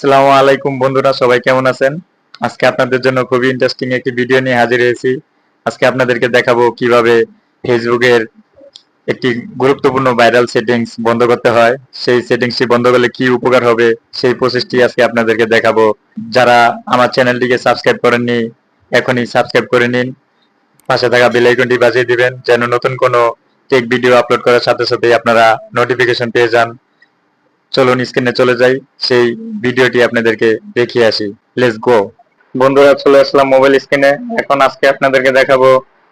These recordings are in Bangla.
আসসালামু আলাইকুম বন্ধুরা, সবাই কেমন আছেন? আজকে আপনাদের জন্য খুবই ইন্টারেস্টিং একটি ভিডিও নিয়ে হাজির হয়েছি। আজকে আপনাদেরকে দেখাবো কীভাবে ফেসবুকের একটি গুরুত্বপূর্ণ ভাইরাল সেটিংস বন্ধ করতে হয়। সেই সেটিংসটি বন্ধ করলে কি উপকার হবে? সেই প্রসেসটি আজকে আপনাদেরকে দেখাবো। যারা আমার চ্যানেলটিকে সাবস্ক্রাইব করেননি, এখনই সাবস্ক্রাইব করে নিন। পাশে থাকা বেল আইকনটি বাজিয়ে দিবেন, যেন নতুন কোনো টেক ভিডিও আপলোড করার সাথে সাথে আপনারা নোটিফিকেশন পেয়ে যান। চলুন স্ক্রিনে চলে যাই। সেই ভিডিওটি আপনাদেরকে দেখিয়ে আসি। লেটস গো বন্ধুরা, চলে আসলাম মোবাইল স্ক্রিনে এখন আজকে আপনাদেরকে দেখাবো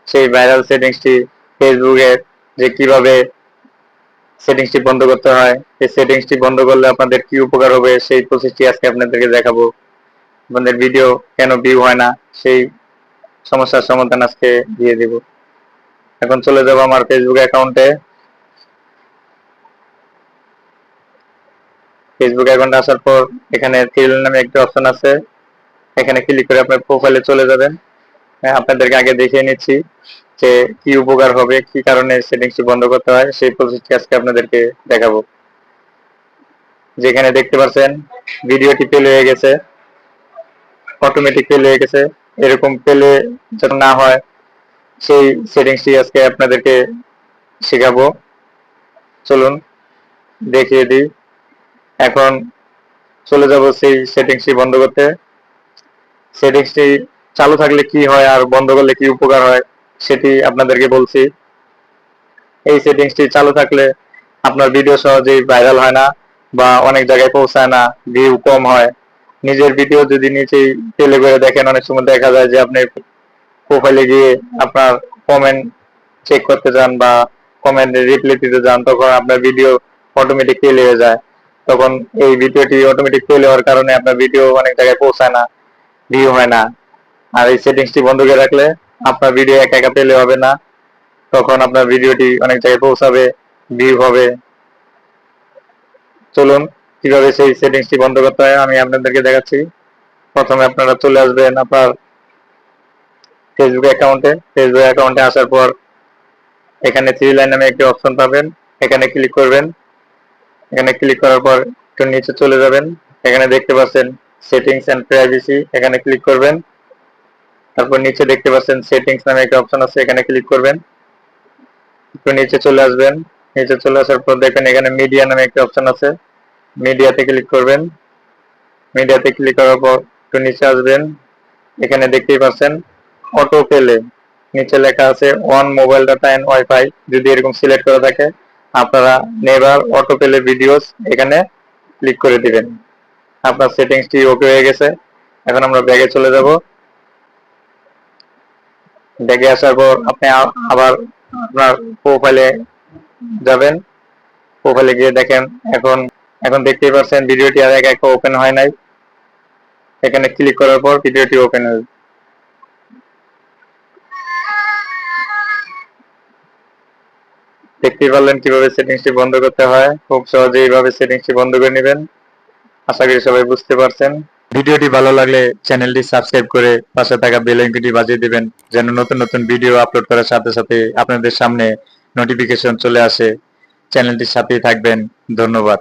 সেই ভাইরাল সেটিংসটি ফেসবুকে যে কীভাবে সেটিংসটি বন্ধ করতে হয়। এই সেটিংসটি বন্ধ করলে আপনাদের কি উপকার হবে, সেই প্রসেসটি আজকে আপনাদেরকে দেখাবো। আপনাদের ভিডিও কেন ভিউ হয় না, সেই সমস্যার সমাধান আজকে দিয়ে দেব। এখন চলে যাব আমার ফেসবুক অ্যাকাউন্টে ফেসবুক অ্যাকাউন্টে আসার পর এখানে থ্রিল নামে একটি অপশন আছে। এখানে ক্লিক করে আপনার প্রোফাইলে চলে যাবেন। হ্যাঁ, আপনাদেরকে আগে দেখিয়ে নিচ্ছি যে কি উপকার হবে কি কারণে সেটিংসটি বন্ধ করতে হয় সেই প্রসেসটি আজকে আপনাদেরকে দেখাবো। যেখানে দেখতে পাচ্ছেন ভিডিওটি পেলে হয়ে গেছে অটোমেটিক পেলে হয়ে গেছে। এরকম পেলে যেন না হয় সেই সেটিংসটি আজকে আপনাদেরকে শেখাবো। চলুন দেখিয়ে দিই। এখন চলে যাব সেই সেটিংসটি বন্ধ করতে। সেটিংসটি চালু থাকলে কি হয় আর বন্ধ করলে কি উপকার হয় সেটি আপনাদেরকে বলছি। এই সেটিংসটি চালু থাকলে আপনার ভিডিও সহজেই ভাইরাল হয় না বা অনেক জায়গায় পৌঁছায় না ভিউ কম হয়। নিজের ভিডিও যদি নিচেই পেলে করে দেখেন, অনেক সময় দেখা যায় যে আপনি প্রোফাইলে গিয়ে আপনার কমেন্ট চেক করতে যান বা কমেন্ট রিপ্লাই দিতে যান, তখন আপনার ভিডিও অটোমেটিক পেলে হয়ে যায়। তখন এই ভিডিওটি অটোমেটিক ফেল হওয়ার কারণে আপনার ভিডিও অনেক জায়গায় পৌঁছায় না ভিউ হয় না। আর এই সেটিংসটি বন্ধ করে রাখলে আপনার ভিডিও একা একা পেলে হবে না। তখন আপনার ভিডিওটি অনেক জায়গায় পৌঁছাবে ভিউ হবে। চলুন, কীভাবে সেই সেটিংসটি বন্ধ করতে হয় আমি আপনাদেরকে দেখাচ্ছি। প্রথমে আপনারা চলে আসবেন আপনার ফেসবুক অ্যাকাউন্টে ফেসবুক অ্যাকাউন্টে আসার পর এখানে থ্রি লাইন নামে একটি অপশন পাবেন। এখানে ক্লিক করবেন। এখানে ক্লিক করার পর একটু নিচে চলে যাবেন। এখানে দেখতে পাচ্ছেন সেটিংস এন্ড প্রাইভেসি এখানে ক্লিক করবেন। তারপর নিচে দেখতে পাচ্ছেন সেটিংস নামে একটা অপশন আছে, এখানে ক্লিক করবেন। একটু নিচে চলে আসবেন। নিচে চলে আসার পর দেখেন এখানে মিডিয়া নামে একটা অপশন আছে। মিডিয়াতে ক্লিক করবেন। মিডিয়াতে ক্লিক করার পর একটু নিচে আসবেন। এখানে দেখতেই পাচ্ছেন অটো পেলে নিচে লেখা আছে on mobile data and wifi যদি এরকম সিলেক্ট করা থাকে। আপনারা নেভার অটো পেলে ভিডিওস এখানে ক্লিক করে দিবেন। আপনার সেটিংসটি ওকে হয়ে গেছে। এখন আমরা ব্যাগে চলে যাব। ব্যাগে আসার পর আপনি আবার আপনার প্রোফাইলে যাবেন। প্রোফাইলে গিয়ে দেখেন, এখন এখন দেখতেই পাচ্ছেন ভিডিওটি আর একা ওপেন হয় নাই। এখানে ক্লিক করার পর ভিডিওটি ওপেন হবে দেখতেই পারলেন কীভাবে সেটিংসটি বন্ধ করতে হয়। খুব সহজে এইভাবে সেটিংসটি বন্ধ করে নেবেন। আশা করি সবাই বুঝতে পারছেন। ভিডিওটি ভালো লাগলে চ্যানেলটি সাবস্ক্রাইব করে পাশে থাকা বেল আইকনটি বাজিয়ে দিবেন, যেন নতুন নতুন ভিডিও আপলোড করার সাথে সাথে আপনাদের সামনে নোটিফিকেশন চলে আসে। চ্যানেলটির সাথেই থাকবেন। ধন্যবাদ।